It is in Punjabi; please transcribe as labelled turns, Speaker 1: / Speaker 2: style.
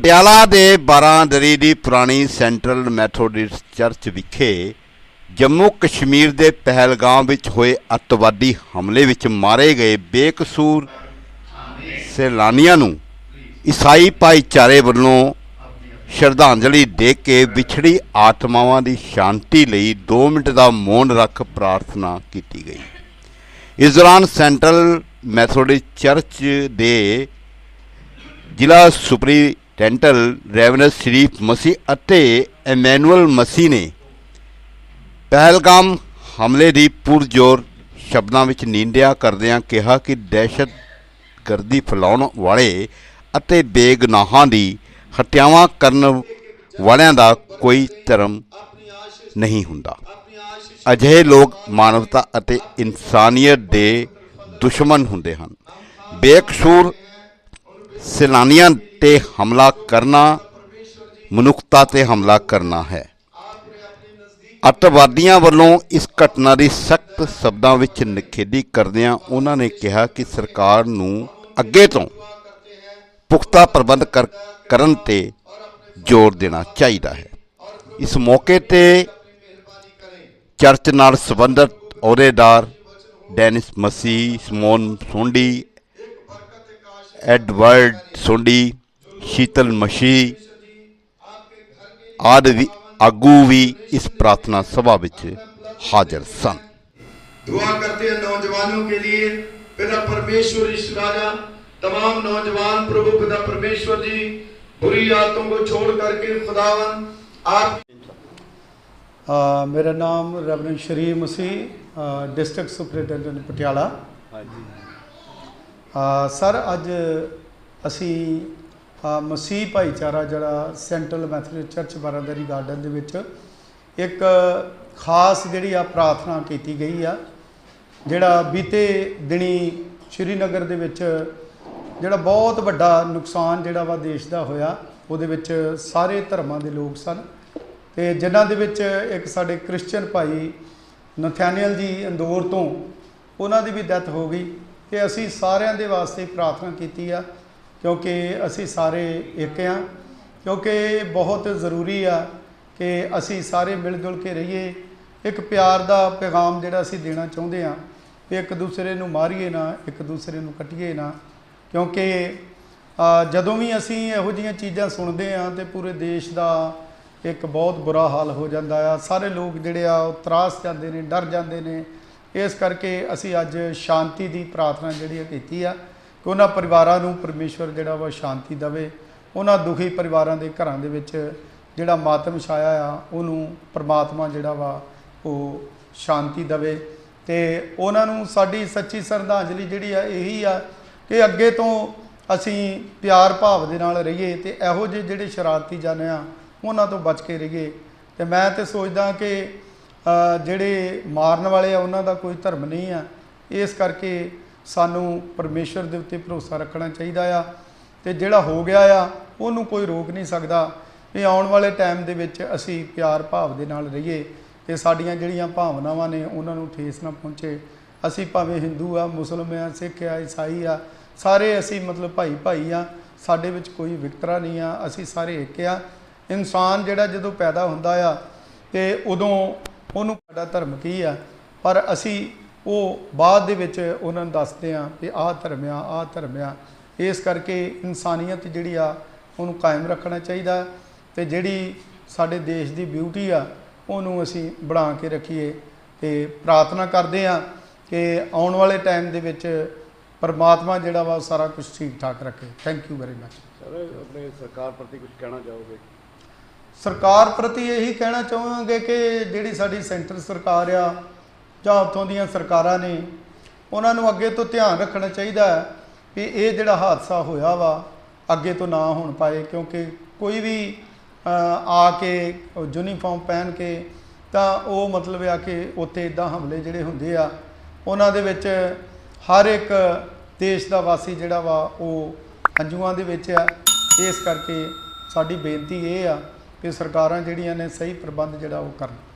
Speaker 1: ਪਟਿਆਲਾ ਦੇ ਬਾਰਾਂਦਰੀ ਦੀ ਪੁਰਾਣੀ ਸੈਂਟਰਲ ਮੈਥੋਡਿਸਟ ਚਰਚ ਵਿਖੇ ਜੰਮੂ ਕਸ਼ਮੀਰ ਦੇ ਪਹਿਲਗਾਮ ਵਿੱਚ ਹੋਏ ਅੱਤਵਾਦੀ ਹਮਲੇ ਵਿੱਚ ਮਾਰੇ ਗਏ ਬੇਕਸੂਰ ਸੈਲਾਨੀਆਂ ਨੂੰ ਈਸਾਈ ਭਾਈਚਾਰੇ ਵੱਲੋਂ ਸ਼ਰਧਾਂਜਲੀ ਦੇ ਕੇ ਵਿਛੜੀ ਆਤਮਾਵਾਂ ਦੀ ਸ਼ਾਂਤੀ ਲਈ 2 ਮਿੰਟ ਦਾ ਮੌਨ ਰੱਖ ਪ੍ਰਾਰਥਨਾ ਕੀਤੀ ਗਈ। ਇਸ ਦੌਰਾਨ ਸੈਂਟਰਲ ਮੈਥੋਡਿਸਟ ਚਰਚ ਦੇ ਜ਼ਿਲ੍ਹਾ ਸੁਪਰੀ ਸੁਪਰੀਟੈਂਡੈਂਟਲ ਰੈਵਨਸ ਸ਼ਰੀਫ ਮਸੀਹ ਅਤੇ ਐਮੈਨੂਅਲ ਮਸੀਹ ਨੇ ਪਹਿਲਗਾਮ ਹਮਲੇ ਦੀ ਪੁਰਜ਼ੋਰ ਸ਼ਬਦਾਂ ਵਿੱਚ ਨਿੰਦਿਆ ਕਰਦਿਆਂ ਕਿਹਾ ਕਿ ਦਹਿਸ਼ਤਗਰਦੀ ਫੈਲਾਉਣ ਵਾਲੇ ਅਤੇ ਬੇਗਨਾਹਾਂ ਦੀ ਹੱਤਿਆਵਾਂ ਕਰਨ ਵਾਲਿਆਂ ਦਾ ਕੋਈ ਧਰਮ ਨਹੀਂ ਹੁੰਦਾ। ਅਜਿਹੇ ਲੋਕ ਮਾਨਵਤਾ ਅਤੇ ਇਨਸਾਨੀਅਤ ਦੇ ਦੁਸ਼ਮਣ ਹੁੰਦੇ ਹਨ। ਬੇਕਸੂਰ ਸੈਲਾਨੀਆਂ ਤੇ ਹਮਲਾ ਕਰਨਾ, ਮਨੁੱਖਤਾ ਤੇ ਹਮਲਾ ਕਰਨਾ ਹੈ। ਅੱਤਵਾਦੀਆਂ ਵੱਲੋਂ ਇਸ ਘਟਨਾ ਦੀ ਸਖਤ ਸ਼ਬਦਾਂ ਵਿੱਚ ਨਿਖੇਧੀ ਕਰਦਿਆਂ ਉਹਨਾਂ ਨੇ ਕਿਹਾ ਕਿ ਸਰਕਾਰ ਨੂੰ ਅੱਗੇ ਤੋਂ ਪੁਖਤਾ ਪ੍ਰਬੰਧ ਕਰ- ਕਰਨ ਤੇ ਜ਼ੋਰ ਦੇਣਾ ਚਾਹੀਦਾ ਹੈ। ਇਸ ਮੌਕੇ ਤੇ ਚਰਚ ਨਾਲ ਸੰਬੰਧਿਤ ਅਹੁਦੇਦਾਰ ਡੈਨਿਸ ਮਸੀ ਸਮੋਨ ਸੁੰਡੀ ਐਡਵਰਡ ਸੋਂਡੀ ਸ਼ੀਤਲ ਮਸ਼ੀ ਆਦਿ ਵੀ ਆਗੂ ਵੀ ਇਸ ਪ੍ਰਾਰਥਨਾ ਸਭਾ ਵਿੱਚ ਹਾਜ਼ਰ ਸਨ
Speaker 2: दुआ करते हैं नौजवानों के लिए पिता परमेश्वर इस राजा तमाम नौजवान प्रभु पिता परमेश्वर जी बुरी आदतों को छोड़ करके खुदावन आप
Speaker 3: ਅ, ਮੇਰਾ ਨਾਮ reverend Sharif Masih district superintendent Patiala ਅ, ਸਰ, ਅੱਜ ਅਸੀਂ ਮਸੀਹ ਭਾਈਚਾਰਾ ਜਿਹੜਾ central Methodist church Baradari garden ਦੇ ਵਿੱਚ ਇੱਕ ਖਾਸ ਜਿਹੜੀ ਆ ਪ੍ਰਾਰਥਨਾ ਕੀਤੀ ਗਈ ਆ, ਜਿਹੜਾ ਬੀਤੇ ਦਿਨੀ ਸ਼੍ਰੀਨਗਰ ਦੇ ਵਿੱਚ ਜਿਹੜਾ ਬਹੁਤ ਵੱਡਾ ਨੁਕਸਾਨ ਜਿਹੜਾ ਵਾ ਦੇਸ਼ ਦਾ ਹੋਇਆ, ਉਹਦੇ ਵਿੱਚ ਸਾਰੇ ਧਰਮਾਂ ਦੇ ਲੋਕ ਸਨ ਤੇ ਜਿਨ੍ਹਾਂ ਦੇ ਵਿੱਚ ਇੱਕ ਸਾਡੇ ਕ੍ਰਿਸਚੀਅਨ ਭਾਈ ਨਥਾਨੀਅਲ ਜੀ ਇੰਦੌਰ ਤੋਂ ਉਹਨਾਂ ਦੀ ਵੀ ਡੈਥ ਹੋ ਗਈ। ਤੇ ਅਸੀਂ ਸਾਰਿਆਂ ਦੇ ਵਾਸਤੇ ਪ੍ਰਾਰਥਨਾ ਕੀਤੀ ਆ, ਕਿਉਂਕਿ ਅਸੀਂ ਸਾਰੇ ਇੱਕ ਆ, ਕਿਉਂਕਿ ਇਹ ਬਹੁਤ ਜ਼ਰੂਰੀ ਆ ਕਿ ਅਸੀਂ ਸਾਰੇ ਮਿਲ ਜੁਲ ਕੇ ਰਹੀਏ। ਇੱਕ ਪਿਆਰ ਦਾ ਪੈਗਾਮ ਜਿਹੜਾ ਅਸੀਂ ਦੇਣਾ ਚਾਹੁੰਦੇ ਆ ਵੀ ਇੱਕ ਦੂਸਰੇ ਨੂੰ ਮਾਰੀਏ ਨਾ, ਇੱਕ ਦੂਸਰੇ ਨੂੰ ਕੱਟੀਏ ਨਾ। ਕਿਉਂਕਿ ਜਦੋਂ ਵੀ ਅਸੀਂ ਇਹੋ ਜਿਹੀਆਂ ਚੀਜ਼ਾਂ ਸੁਣਦੇ ਆ ਤੇ ਪੂਰੇ ਦੇਸ਼ ਦਾ ਇੱਕ ਬਹੁਤ ਬੁਰਾ ਹਾਲ ਹੋ ਜਾਂਦਾ ਆ। ਸਾਰੇ ਲੋਕ ਜਿਹੜੇ ਆ ਉਹ ਤਰਾਸ ਜਾਂਦੇ ਨੇ, ਡਰ ਜਾਂਦੇ ਨੇ। ਇਸ ਕਰਕੇ ਅਸੀਂ ਅੱਜ ਸ਼ਾਂਤੀ ਦੀ ਪ੍ਰਾਰਥਨਾ ਜਿਹੜੀ ਆ ਕੀਤੀ ਆ ਕਿ ਉਹਨਾਂ ਪਰਿਵਾਰਾਂ ਨੂੰ ਪਰਮੇਸ਼ਵਰ ਜਿਹੜਾ ਵਾ ਸ਼ਾਂਤੀ ਦੇਵੇ, ਉਹਨਾਂ ਦੁਖੀ ਪਰਿਵਾਰਾਂ ਦੇ ਘਰਾਂ ਦੇ ਵਿੱਚ ਜਿਹੜਾ ਮਾਤਮ ਛਾਇਆ ਆ, ਉਹਨੂੰ ਪ੍ਰਮਾਤਮਾ ਜਿਹੜਾ ਵਾ ਉਹ ਸ਼ਾਂਤੀ ਦੇਵੇ ਤੇ ਉਹਨਾਂ ਨੂੰ ਸਾਡੀ ਸੱਚੀ ਸ਼ਰਧਾਂਜਲੀ ਜਿਹੜੀ ਆ ਇਹੀ ਆ ਕਿ ਅੱਗੇ ਤੋਂ ਅਸੀਂ ਪਿਆਰ ਭਾਵ ਦੇ ਨਾਲ ਰਹੀਏ ਤੇ ਇਹੋ ਜਿਹੇ ਜਿਹੜੇ ਸ਼ਰਾਰਤੀ ਜਨ ਆ, ਉਹਨਾਂ ਤੋਂ ਬਚ ਕੇ ਰਹੀਏ। ਤੇ ਮੈਂ ਤੇ ਸੋਚਦਾ ਕਿ ਜਿਹੜੇ ਮਾਰਨ ਵਾਲੇ ਆ, ਉਹਨਾਂ ਦਾ ਕੋਈ ਧਰਮ ਨਹੀਂ ਆ। ਇਸ ਕਰਕੇ ਸਾਨੂੰ ਪਰਮੇਸ਼ਰ ਦੇ ਉੱਤੇ ਭਰੋਸਾ ਰੱਖਣਾ ਚਾਹੀਦਾ ਆ ਤੇ ਜਿਹੜਾ ਹੋ ਗਿਆ ਆ, ਉਹਨੂੰ ਕੋਈ ਰੋਕ ਨਹੀਂ ਸਕਦਾ ਵੀ ਆਉਣ ਵਾਲੇ ਟਾਈਮ ਦੇ ਵਿੱਚ ਅਸੀਂ ਪਿਆਰ ਭਾਵ ਦੇ ਨਾਲ ਰਹੀਏ ਤੇ ਸਾਡੀਆਂ ਜਿਹੜੀਆਂ ਭਾਵਨਾਵਾਂ ਨੇ, ਉਹਨਾਂ ਨੂੰ ਠੇਸ ਨਾ ਪਹੁੰਚੇ। ਅਸੀਂ ਭਾਵੇਂ ਹਿੰਦੂ ਆ, ਮੁਸਲਮਾਨ ਆ, ਸਿੱਖ ਆ, ਈਸਾਈ ਆ, ਸਾਰੇ ਅਸੀਂ ਮਤਲਬ ਭਾਈ ਭਾਈ ਆ, ਸਾਡੇ ਵਿੱਚ ਕੋਈ ਵਿਕਤਰਾ ਨਹੀਂ ਆ, ਅਸੀਂ ਸਾਰੇ ਇੱਕ ਆ। ਇਨਸਾਨ ਜਿਹੜਾ ਜਦੋਂ ਪੈਦਾ ਹੁੰਦਾ ਆ, ਤੇ ਉਦੋਂ ਉਹਨੂੰ ਸਾਡਾ ਧਰਮ ਕੀ ਆ? ਪਰ ਅਸੀਂ ਉਹ ਬਾਅਦ ਦੇ ਵਿੱਚ ਉਹਨਾਂ ਨੂੰ ਦੱਸਦੇ ਆ ਕਿ ਆਹ ਧਰਮ ਆ, ਆਹ ਧਰਮ ਆ। ਇਸ ਕਰਕੇ ਇਨਸਾਨੀਅਤ ਜਿਹੜੀ ਆ, ਉਹਨੂੰ ਕਾਇਮ ਰੱਖਣਾ ਚਾਹੀਦਾ ਤੇ ਜਿਹੜੀ ਸਾਡੇ ਦੇਸ਼ ਦੀ ਬਿਊਟੀ ਆ, ਉਹਨੂੰ ਅਸੀਂ ਬਣਾ ਕੇ ਰੱਖੀਏ ਤੇ ਪ੍ਰਾਰਥਨਾ ਕਰਦੇ ਆ ਕਿ ਆਉਣ ਵਾਲੇ ਟਾਈਮ ਦੇ ਵਿੱਚ ਪਰਮਾਤਮਾ ਜਿਹੜਾ ਵਾ ਸਾਰਾ ਕੁਝ ਠੀਕ ਠਾਕ ਰੱਖੇ। Thank you very much
Speaker 1: sir ਆਪਣੇ ਸਰਕਾਰ ਪ੍ਰਤੀ ਕੁਝ ਕਹਿਣਾ ਚਾਹੋਗੇ?
Speaker 3: ਸਰਕਾਰ ਪ੍ਰਤੀ ਇਹੀ ਕਹਿਣਾ ਚਾਹਾਂਗੇ ਕਿ ਜਿਹੜੀ ਸਾਡੀ ਸੈਂਟਰ ਸਰਕਾਰ ਆ, ਜਾਂ ਉੱਥੋਂ ਦੀਆਂ ਸਰਕਾਰਾਂ ਨੇ, ਉਹਨਾਂ ਨੂੰ ਅੱਗੇ ਤੋਂ ਧਿਆਨ ਰੱਖਣਾ ਚਾਹੀਦਾ ਹੈ ਵੀ ਇਹ ਜਿਹੜਾ ਹਾਦਸਾ ਹੋਇਆ ਵਾ, ਅੱਗੇ ਤੋਂ ਨਾ ਹੋਣ ਪਾਏ, ਕਿਉਂਕਿ ਕੋਈ ਵੀ ਆ ਕੇ ਯੂਨੀਫਾਰਮ ਪਹਿਨ ਕੇ, ਤਾਂ ਉਹ ਮਤਲਬ ਆ ਕਿ ਉੱਥੇ ਇਦਾਂ ਹਮਲੇ ਜਿਹੜੇ ਹੁੰਦੇ ਆ, ਉਹਨਾਂ ਦੇ ਵਿੱਚ ਹਰ ਇੱਕ ਦੇਸ਼ ਦਾ ਵਾਸੀ ਜਿਹੜਾ ਵਾ, ਉਹ ਹੰਝੂਆਂ ਦੇ ਵਿੱਚ ਆ। ਇਸ ਕਰਕੇ ਸਾਡੀ ਬੇਨਤੀ ਇਹ ਆ ਕਿ ਸਰਕਾਰਾਂ ਜਿਹੜੀਆਂ ਨੇ ਸਹੀ ਪ੍ਰਬੰਧ ਜਿਹੜਾ ਉਹ ਕਰਨ।